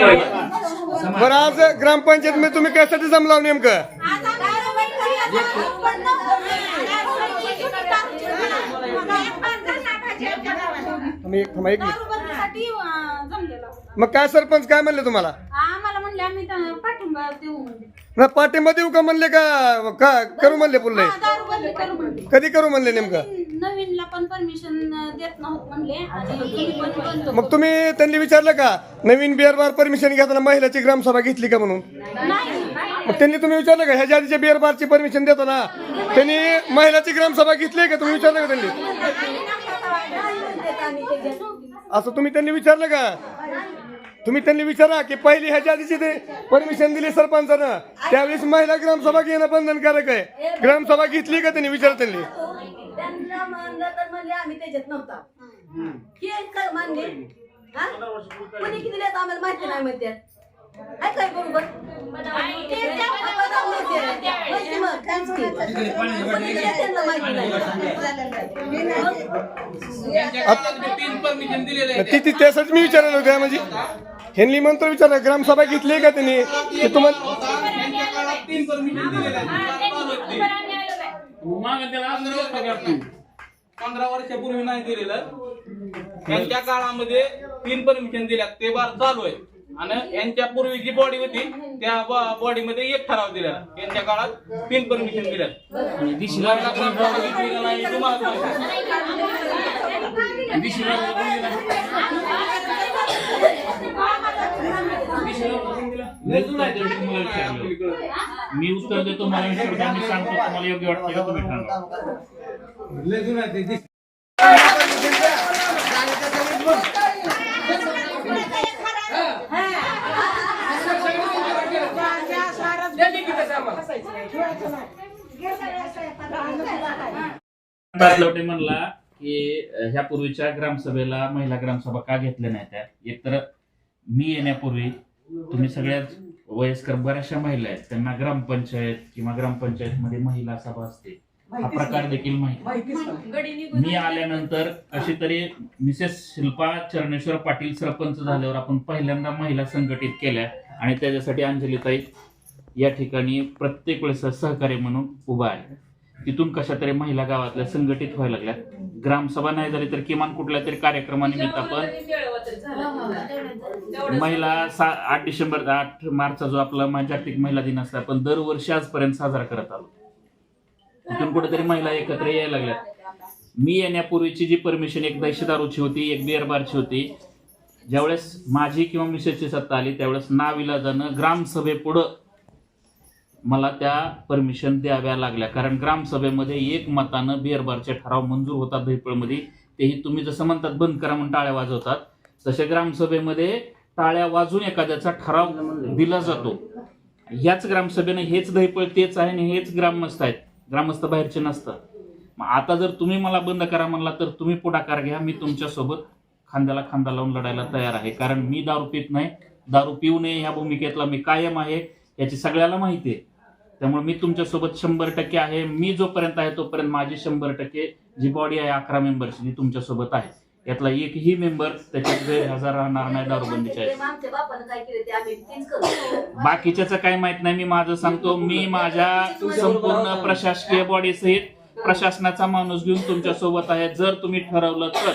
बरं आज ग्रामपंचायत मध्ये तुम्ही कशासाठी जमला नेमकं? एक थांबा एक मिनिट. मग काय सरपंच काय म्हणले तुम्हाला? आम्हाला म्हणले आम्ही म्हणजे ना पाठिंबा देऊ का म्हणले का का करू म्हणले पुढले हा, दारूबंदी करू म्हणले कधी करू म्हणले नेमकं नवीनला पण परमिशन देत नव्हत म्हणले आणि तुम्ही पण बंद मग तुम्ही त्यांनी विचारलं का नवीन बिअर बार परमिशन घेताना महिलाची ग्रामसभा घेतली का म्हणून नाही मग त्यांनी तुम्ही विचारलं का ह्याच्या आधीच्या बिअर बारची परमिशन देताना त्यांनी महिलाची ग्रामसभा घेतली का तुम्ही विचारलं का त्यांनी असं तुम्ही त्यांनी विचारलं का तुम्ही त्यांनी विचारा की पहिली ह्याच्या आधीची ते परमिशन दिली सरपंचानं. त्यावेळेस महिला ग्रामसभा घेणं बंधनकारक आहे. ग्रामसभा घेतली का त्यांनी? विचार त्यांनी. त्यांना मानलं तर म्हणले आम्ही त्याच्यात नव्हता. हे मानले. हा? कोणी किती आम्हाला माहिती नाही आहे काय बरोबर. ते त्यांना त्यासाठी मी विचारायला होत्या म्हणजे. ह्यांनी म्हणतो विचारलं ग्रामसभा घेतली का त्यांनी? की तुम्हाला पंधरा वर्षापूर्वी नाही दिलेलं. त्यांच्या काळामध्ये तीन परमिशन दिल्यात. ते बार चालू आहे. आणि यांच्या पूर्वी जी बॉडी होती त्या बॉडीमध्ये एक ठराव दिला यांच्या काळात तीन परमिशन दिल्यात. महिला घेतली का नाही तुम्हाला माहिती. मी उत्तर देतो मला मी सांगतो तुम्हाला योग्य वाटतं का तुम्ही ठरवा म्हणला की ह्या पूर्वीच्या ग्रामसभेला महिला ग्रामसभा का घेतल्या नाही त्या? एकतर मी येण्यापूर्वी तुम्ही सगळ्यात वयस्कर बऱ्याचशा महिला आहेत. त्यांना ग्रामपंचायत किंवा ग्रामपंचायत मध्ये महिला सभा असते. हा प्रकार देखील माहिती. मी आल्यानंतर कशी तरी मिसेस शिल्पा चरणेश्वर पाटील सरपंच झाल्यावर आपण पहिल्यांदा महिला संघटित केल्या आणि त्याच्यासाठी अंजलीताई या ठिकाणी प्रत्येक वेळेस सहकार्य म्हणून उभा आहे तिथून कशा तरी महिला गावातल्या संघटित व्हायला लागल्या ग्रामसभा नाही झाली तर किमान कुठल्या तरी कार्यक्रमानिमित्त आपण महिला सा आठ डिसेंबर आठ मार्चचा जो आपला जागतिक महिला दिन असतो आपण दरवर्षी आजपर्यंत साजरा करत आलो. तिथून कुठेतरी महिला एकत्र यायला लागल्या मी येण्यापूर्वीची जी परमिशन एक दहशत दारूची होती एक बिअर बारची होती ज्यावेळेस माझी किंवा मिसेसची सत्ता आली त्यावेळेस नाविलाजानं ग्रामसभेपुढं मला त्या परमिशन द्याव्या लागल्या. कारण ग्रामसभेमध्ये एक मतानं बिअरबारचे ठराव मंजूर होतात दहिपळमध्ये तेही तुम्ही जसं म्हणतात बंद करा म्हणून टाळ्या वाजवतात. तसे ग्रामसभेमध्ये टाळ्या वाजून एखाद्याचा ठराव दिला जातो. ह्याच ग्रामसभेनं हेच दहिपळ तेच आहे आणि हेच ग्रामस्थ आहेत. ग्रामस्थ बाहेरचे नसतात. मग आता जर तुम्ही मला बंद करा म्हणला तर तुम्ही पुढाकार घ्या. मी तुमच्यासोबत खांद्याला खांदा लावून लढायला तयार आहे. कारण मी दारू पित नाही. दारू पिऊ नये ह्या भूमिकेतला मी कायम आहे. याची सगळ्याला माहिती आहे. त्यामुळे मी तुमच्यासोबत शंभर टक्के आहे. मी जोपर्यंत आहे तोपर्यंत माझी शंभर टक्के जी बॉडी आहे अकरा मेंबरची ती तुमच्यासोबत आहे. यातला एकही मेंबर त्याच्यात गैरहजर राहणार नाही दारूबंदीच्या बाकीच्याच काही माहीत नाही मी माझं सांगतो. मी माझ्या संपूर्ण प्रशासकीय बॉडी सहित प्रशासनाचा माणूस घेऊन तुमच्यासोबत आहे. जर तुम्ही ठरवलं तर.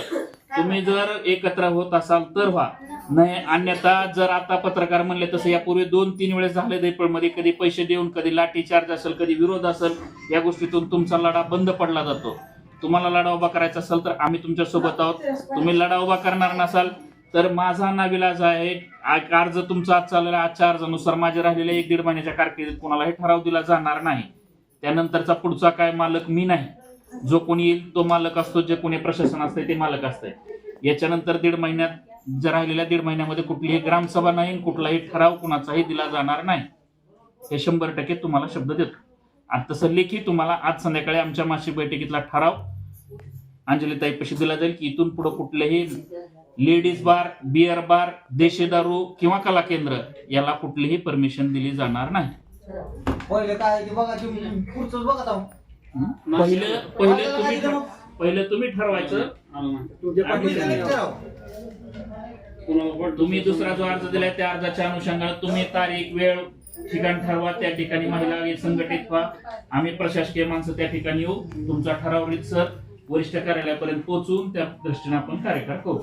तुम्ही जर एकत्र होत असाल तर व्हा. नाही अन्यथा जर आता पत्रकार म्हणले तसं यापूर्वी दोन तीन वेळेस झाले दैपळमध्ये कधी पैसे देऊन कधी लाठीचार्ज असेल कधी विरोध असेल या गोष्टीतून तुमचा लढा बंद पडला जातो. तुम्हाला लढा उभा करायचा असेल तर आम्ही तुमच्यासोबत आहोत. तुम्ही लढा उभा करणार नसाल तर माझा नाविलाज आहे अर्ज तुमचा आज चाललेला आजच्या अर्जानुसार माझे राहिलेल्या एक दीड महिन्याच्या कारकिर्दीत कोणालाही ठराव दिला जाणार नाही. त्यानंतरचा पुढचा काय मालक मी नाही. जो कोणी येईल तो मालक असतो जे कोणी प्रशासन असते ते मालक असते याच्यानंतर दीड महिन्यात जर राहिलेल्या दीड महिन्यामध्ये कुठलीही ग्रामसभा नाही कुठलाही ठराव कुणाचाही दिला जाणार नाही हे शंभर टक्के तुम्हाला शब्द देतो. आणि तसं लेखी तुम्हाला आज संध्याकाळी आमच्या मासिक बैठकीतला ठराव अंजलीताईपाशी दिला जाईल की इथून पुढे कुठलेही लेडीज बार बिअर बार देशी दारू किंवा कला केंद्र याला कुठलीही परमिशन दिली जाणार नाही. पहिले काय बघा तुम्ही पुढचं बघत आहो? पहिलं पहिलं तुम्ही पहिलं तुम्ही ठरवायचं. तुम्ही दुसरा जो अर्ज दिलाय त्या अर्जाच्या अनुषंगाने तुम्ही तारीख वेळ ठिकाण ठरवा. त्या ठिकाणी महिला संघटित व्हा. आम्ही प्रशासकीय माणसं त्या ठिकाणी येऊ. तुमचा ठराव सर वरिष्ठ कार्यालयापर्यंत पोहोचून त्या दृष्टीने आपण कार्यक्रम करू.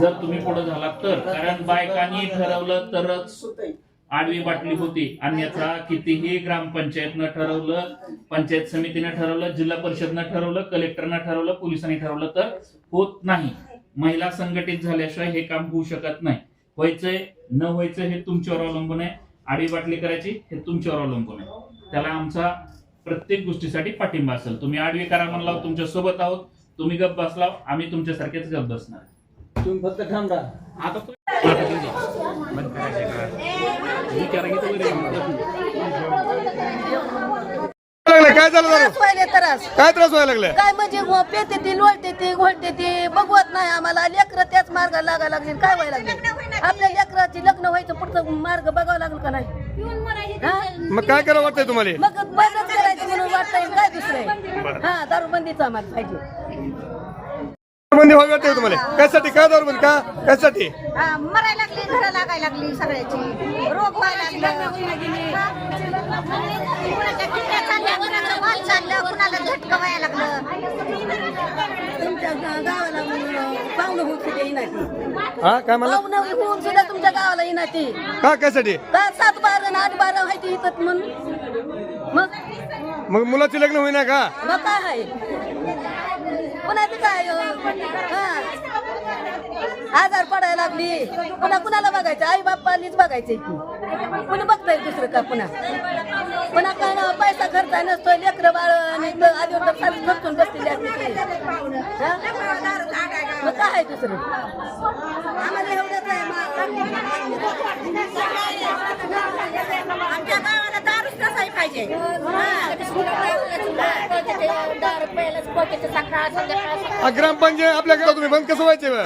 जर तुम्ही पुढे झालात तर कारण बायकांनी ठरवलं तरच आडवी बाटली होती. अन्यथा कितीही ग्रामपंचायतनं ठरवलं पंचायत समितीनं ठरवलं जिल्हा परिषदनं ठरवलं कलेक्टरनं ठरवलं पोलिसांनी ठरवलं तर होत नाही. महिला संघटित झाल्याशिवाय हे काम होऊ शकत नाही. व्हायचंय न व्हायचं हे तुमच्यावर अवलंबून आहे. आडवी बाटली करायची हे तुमच्यावर अवलंबून आहे. त्याला आमचा प्रत्येक गोष्टीसाठी पाठिंबा असेल. तुम्ही आडवी करा म्हणला तुमच्यासोबत आहोत. तुम्ही गप्प बसलाव आम्ही तुमच्यासारखेच गप्प बसणार तुम्ही फक्त ठाम राहा आता काय झालं दारू त्रास व्हायले त्रास. काय त्रास व्हायला लागलाय काय म्हणजे पेते ती लोळते ती घोळते ती बघवत नाही आम्हाला. लेकर त्याच मार्गाला लागायला लागले काय व्हायला लागले? आपल्या लेकराची लग्न व्हायचं पुढचं मार्ग बघावं लागलं का नाही? हा? मग काय करावं वाटतंय तुम्हाला? मग बंदच करायचं म्हणून वाटतंय काय दुसरं हा दारूबंदीच आम्हाला पाहिजे. बंदी व्हावी वाटतंय तुम्हाला? कशासाठी? काय दारू बंदी का? कशासाठी? हा, मरायला लागली घरं लागायला लागली सगळ्याची. रोग व्हायला लागलं. कुणाच्या किडण्या चालल्या कुणाचं वाल चाललं कुणाला झटकं व्हायला लागलं तुमच्या गा- गावाला म्हणून पाहुणं होऊन सुद्धा येणार हा काय म्हणलं? पाहुणं होऊन सुद्धा तुमच्या गावाला येणार ती. का कशासाठी? का सात बारा आणि आठ बारा व्हायची इथं म्हणून. मग? मग मुलाचे लग्न होईना का? मग काय आहे? कुणाचं काय हो. आजार पडायला लागली. पुन्हा कुणाला बघायचं? आई बाप्पानीच बघायचे की. कुणी बघताय दुसरं का पुन्हा? पुन्हा काय ना पैसा खर्च नसतो लेकर बाळ आणि आधी तर खर्चून बसलेली असते मग काय आहे दुसरं? आम्हाला एवढंच आहे आमच्या गावाला पाहिजे हा, ग्रामपंचायत आपल्या घरात तुम्ही बंद कसं व्हायचे बा?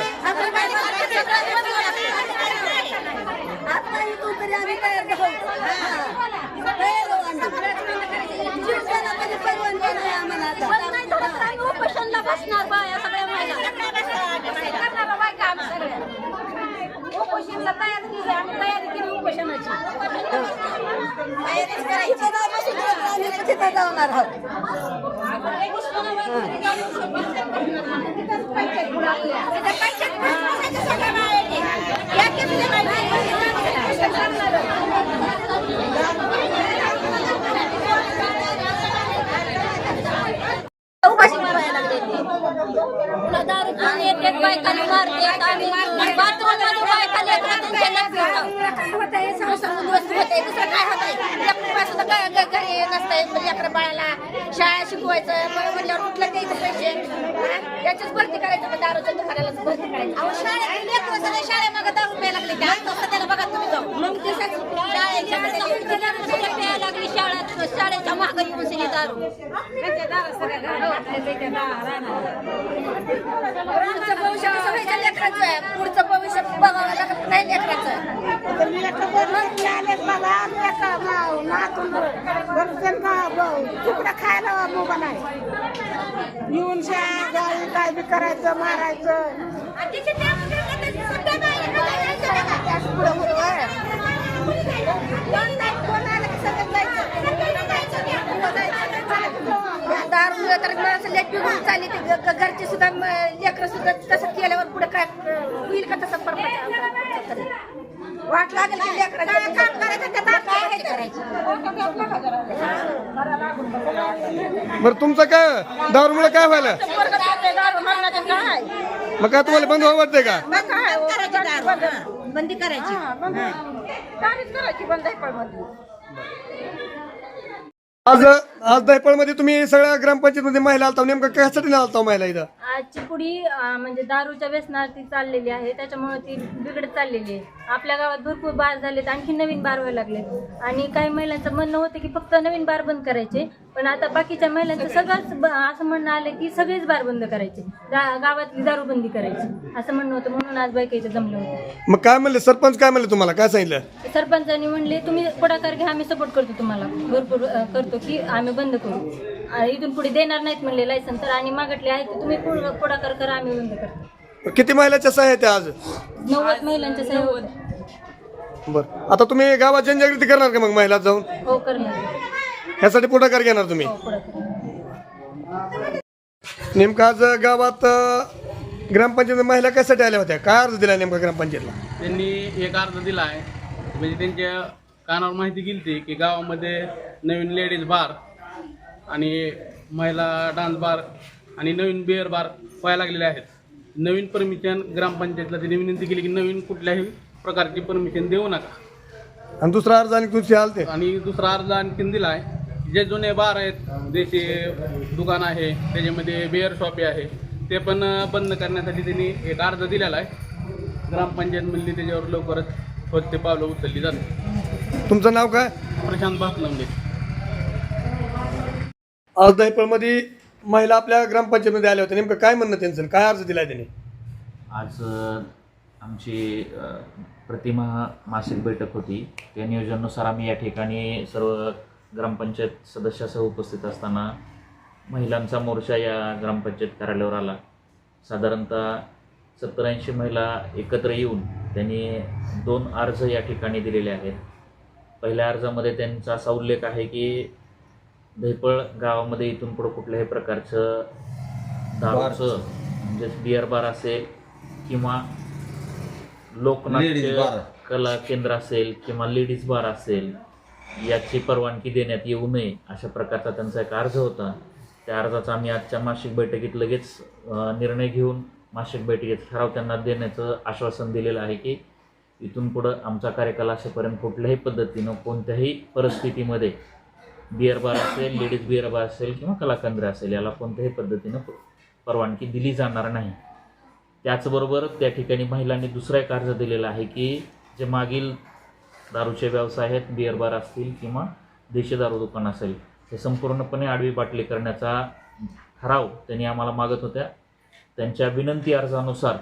उपोषणला बसणार बाया सगळ्या महिला बायका आम्ही सगळ्या उपोषणला तयार केली आम्ही तयारी केली उपोषणाची तिथं जाणार आहोत. उपाशी मारायला लागले ते. पुन्हा दारू पिऊन येतात, बायकांना मारतात, आम्ही बाथरूममध्ये बायका लेकरं त्यांच्या लेकरं संसार उद्ध्वस्त होते. दुसरं काय होतंय? लेकरं घ- घरी नसतंय, लेकरं बाळाला शाळा शिकवायचं म्हणल्यावर कुठलं द्यायचं पैसे? त्याचीच भरती करायचं मग दारूच्या दुकानालाच भरती करायचं. अहो शाळेत लेकरं सगळे शाळेमागं दारू प्यायला लागले ते. आता सध्याला बघा तुम्ही जाऊ मग ते शाळेच्या प्यायला लागली शाळेत शाळेच्या मागं येऊन सगळी दारू. पुढचं भविष्य व्हायचं लेकराचं? आहे पुढचं भविष्य बघावं लागत नाही लेकराचं. तुकडा खायला मोबाईल आहे येऊन शाळा गावी काय बी करायचं मारायचं या दारू तर माणसं लेट पिऊन चालली ते घ- घ- घरचे सुद्धा लेकर सुद्धा तसं केल्यावर पुढे काय होईल का तसं परपंच वाट लागेल की काम करायचं? काय बरं तुमचं काय? दारूमुळे काय व्हायला? मग काय तुम्हाला बंद व्हावं वाटतंय का? मग काय? करायची दारू बंदी करायची. दारूच करायची बंद आहे पण बंदी? आज आज दहिपळमध्ये तुम्ही सगळ्या ग्रामपंचायत मध्ये महिला आलता नेमकं कशासाठी नाही आलता महिला इथं? आजची पुढी म्हणजे दारूच्या व्यसनार्थी चाललेली आहे त्याच्यामुळे ती बिघडत चाललेली आहे. आपल्या गावात भरपूर बार झालेत आणखी नवीन बार व्हायला लागलेत. आणि काही महिलांचं म्हणणं होतं की फक्त नवीन बार बंद करायचे पण आता बाकीच्या महिलांचं सगळंच ब- असं म्हणणं आलं की सगळेच बार बंद करायचे गा- गावातली दारूबंदी करायची असं म्हणणं होतं. म्हणून आज बायकाईचं जमलं होतं. मग काय म्हणले? सरपंच काय म्हणले तुम्हाला? काय सांगितलं? सरपंचांनी म्हणले तुम्ही पुढाकार घ्या आम्ही सपोर्ट करतो तुम्हाला. भरपूर अ, करतो की आम्ही बंद करू. आ, इथून पुढे देणार नाहीत म्हणले लायसन तर आणि मागटले आहे की तुम्ही पुढ- पुढाकार करा आम्ही बंद करतो. किती महिलाच्या सह्या आहेत त्या आज? नव्वद महिलांच्या सह्या होत्या. बरं. आता तुम्ही गावात जनजागृती करणार का मग महिला जाऊन? हो करणार. ह्यासाठी पुढाकार घेणार तुम्ही. हो पुढाकार. नेमकं आज गावात अं, ग्रामपंचायत महिला कशासाठी आल्या होत्या? काय अर्ज दिला नेमका ग्रामपंचायतला? त्यांनी एक अर्ज दिला आहे म्हणजे त्यांच्या कानावर माहिती गेली की गावामध्ये नवीन लेडीज बार आणि महिला डान्स बार आणि नवीन बिअर बार व्हायला लागलेले आहेत. नवीन परमिशन ग्रामपंचायतला त्यांनी विनंती केली की नवीन कुठल्याही प्रकारची परमिशन देऊ नका. आणि दुसरा अर्ज आणि तुमची आलते. आणि दुसरा अर्ज आणखीन दिला आहे जे जुने बार आहेत देशी दुकान आहे त्याच्यामध्ये बिअर शॉपी आहे ते पण बंद करण्यासाठी त्यांनी एक अर्ज दिलेला आहे. ग्रामपंचायतमधली त्याच्यावर लवकरच स्वच्छ पावलं उचलली जातात तुमचं नाव काय? प्रशांत भाकलंबे आज दहिपळमध्ये महिला आपल्या ग्रामपंचायतमध्ये आल्या होत्या. नेमकं काय म्हणणं त्यांचं? काय अर्ज दिलाय त्यांनी? आज अ, आमची अ, प्रतिमा मासिक बैठक होती. त्या नियोजनानुसार आम्ही या ठिकाणी सर्व ग्रामपंचायत सदस्यासह उपस्थित असताना महिलांचा मोर्चा या ग्रामपंचायत कार्यालयावर आला. साधारणतः सत्तर ऐंशी महिला एकत्र येऊन त्यांनी दोन अर्ज या ठिकाणी दिलेले आहेत. पहिल्या अर्जामध्ये त्यांचा असा उल्लेख आहे की धैपळ गावामध्ये इथून पुढं कुठल्याही प्रकारचं दारूचं म्हणजे बिअर बार असेल किंवा लोकनाट्य कला केंद्र असेल किंवा लेडीज बार असेल याची परवानगी देण्यात येऊ नये अशा प्रकारचा त्यांचा एक अर्ज होता. त्या अर्जाचा आम्ही आजच्या मासिक बैठकीत लगेच निर्णय घेऊन मासिक बैठकीत ठराव त्यांना देण्याचं आश्वासन दिलेलं आहे की इथून पुढं आमचा कार्यकाल असेपर्यंत कुठल्याही पद्धतीनं कोणत्याही परिस्थितीमध्ये बिअर बार असेल लेडीज बिअर बार असेल किंवा कलाकंद्र असेल याला कोणत्याही पद्धतीनं प- परवानगी दिली जाणार नाही. त्याचबरोबर त्या ठिकाणी महिलांनी दुसरा एक अर्ज दिलेला आहे की जे मागील दारूचे व्यवसाय आहेत बिअर बार असतील किंवा देशी दारू दुकान असेल हे संपूर्णपणे आडवी बाटली करण्याचा ठराव त्यांनी आम्हाला मागत होत्या. त्यांच्या विनंती अर्जानुसार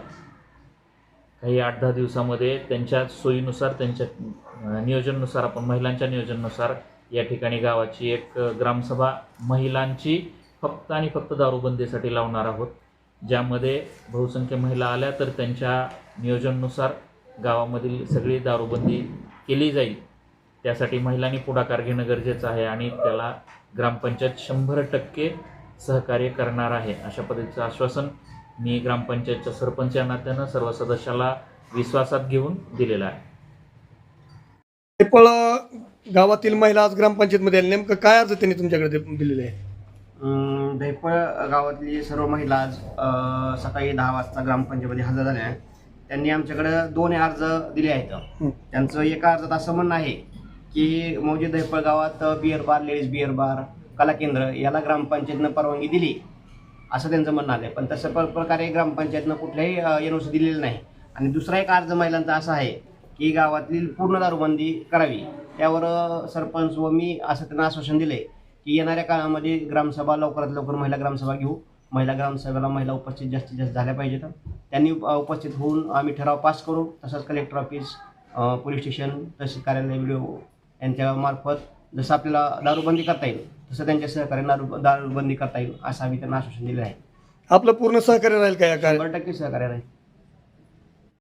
काही आठ दहा दिवसामध्ये त्यांच्या सोयीनुसार त्यांच्या नियोजननुसार नियोजनानुसार आपण महिलांच्या नियोजनानुसार या ठिकाणी गावाची एक ग्रामसभा महिलांची फक्त आणि फक्त दारूबंदीसाठी लावणार आहोत. ज्यामध्ये बहुसंख्य महिला आल्या तर त्यांच्या नियोजननुसार गावामधील सगळी दारूबंदी केली जाईल. त्यासाठी महिलांनी पुढाकार घेणं गरजेचं आहे आणि त्याला ग्रामपंचायत शंभर टक्के सहकार्य करणार आहे अशा पद्धतीचं आश्वासन मी ग्रामपंचायतच्या सरपंच या नात्यानं सर्व सदस्याला विश्वासात घेऊन दिलेलं आहे. गावातील महिला आज ग्रामपंचायतमध्ये आल्या. नेमकं काय अर्ज त्यांनी तुमच्याकडे दि- दिलेले आहे? अं, धैपळ गावातली सर्व महिला आज अं, सकाळी दहा वाजता ग्रामपंचायतीमध्ये हजर झाल्या आहेत. त्यांनी आमच्याकडे दोन अर्ज दिले आहेत. त्यांचं एका अर्जात असं म्हणणं आहे की मौजे धैपळ गावात beer bar ladies beer bar कला केंद्र याला ग्रामपंचायतनं परवानगी दिली. असं त्यांचं म्हणणं आलं पण तसं प्र प्रकारे ग्रामपंचायतनं कुठल्याही एन ओ सी दिलेलं नाही. आणि दुसरा एक अर्ज महिलांचा असा आहे की गावातील पूर्ण दारूबंदी करावी. त्यावर सरपंच व मी असं त्यांना आश्वासन दिले की येणाऱ्या काळामध्ये ग्रामसभा लवकरात लवकर महिला ग्रामसभा घेऊ. महिला ग्रामसभेला महिला उपस्थित जास्तीत जास्त झाल्या पाहिजेत. त्यांनी उपस्थित होऊन आम्ही ठराव पास करू. तसंच collector office police station tehsil कार्यालय व्हिडिओ यांच्या मार्फत जसं आपल्याला दारूबंदी करता येईल तसं त्यांच्या सहकार्याने दारू दारूबंदी करता येईल असं आम्ही त्यांना आश्वासन दिलं आहे. आपलं पूर्ण सहकार्य राहील का या कार्य टक्के सहकार्य राहील.